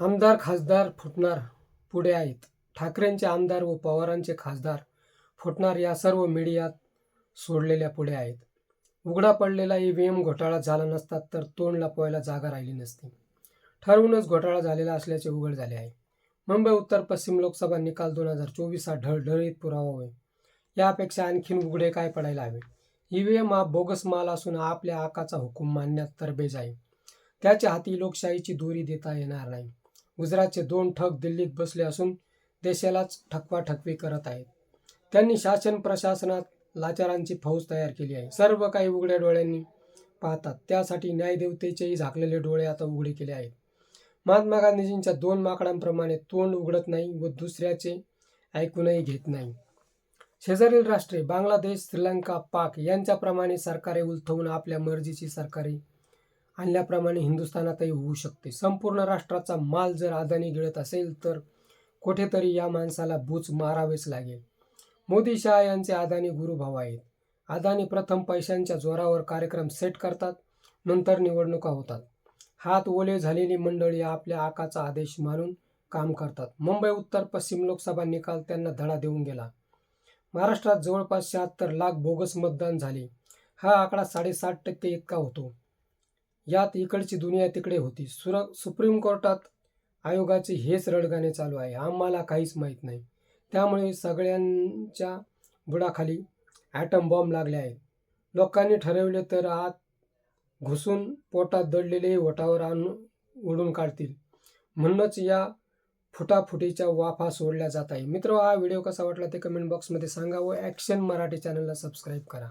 आमदार खासदार फुटणार पुढे आहेत. ठाकरेंचे आमदार व पवारांचे खासदार फुटणार या सर्व मीडियात सोडलेल्या पुढे आहेत. उघडा पडलेला ईव्हीएम घोटाळा झाला नसता तर तोंड लपवायला जागा राहिली नसती. ठरवूनच घोटाळा झालेला असल्याचे उघड झाले आहे. मुंबई उत्तर पश्चिम लोकसभा निकाल दोन हजार चोवीस हा ढळढळीत पुरावा होय. यापेक्षा आणखीन उघडे काय पडायला हवे? ईव्हीएम हा बोगस माल असून आपल्या आकाचा हुकूम मानण्यात तरबेज आहे. त्याच्या हाती लोकशाहीची दोरी देता येणार नाही. गुजरातचे दोन ठग दिल्लीत बसले असून देशालाच ठकवाठकवी करत आहेत. त्यांनी शासन प्रशासनात लाचारांची फौज तयार केली आहे. सर्व काही उघड्या डोळ्यांनी पाहतात. त्यासाठी न्यायदेवतेचेही झाकलेले डोळे आता उघडे केले आहेत. महात्मा गांधीजींच्या दोन माकडांप्रमाणे तोंड उघडत नाही व दुसऱ्याचे ऐकूनही घेत नाही. शेजारील राष्ट्रे बांगलादेश श्रीलंका पाक यांच्याप्रमाणे सरकारे उलथवून आपल्या मर्जीची सरकारी आणल्याप्रमाणे हिंदुस्थानातही होऊ शकते. संपूर्ण राष्ट्राचा माल जर अदानी गिळत असेल तर कुठेतरी या माणसाला बूच मारावेच लागेल. मोदी शाह यांचे अदानी गुरुभाव आहेत. अदानी प्रथम पैशांच्या जोरावर कार्यक्रम सेट करतात नंतर निवडणुका होतात. हात ओले झालेली मंडळी आपल्या आकाचा आदेश मानून काम करतात. मुंबई उत्तर पश्चिम लोकसभा निकाल त्यांना धडा देऊन गेला. महाराष्ट्रात जवळपास शहात्तर लाख बोगस मतदान झाले. हा आकडा साडेसात टक्के इतका होतो. यात इकडची दुनिया तिकडे होती. सुर सुप्रीम कोर्टात आयोगाचे हेच रडगाणे चालू आहे. आम्हाला काहीच माहीत नाही. त्यामुळे सगळ्यांच्या बुडाखाली ॲटम बॉम्ब लागले आहेत. लोकांनी ठरवले तर आत घुसून पोटात दडलेले ओटावर आणून ओढून काढतील. म्हणूनच या फुटाफुटीच्या वाफा सोडल्या जात आहे. मित्र हा व्हिडिओ कसा वाटला ते कमेंट बॉक्समध्ये सांगा व ॲक्शन मराठी चॅनलला सबस्क्राईब करा.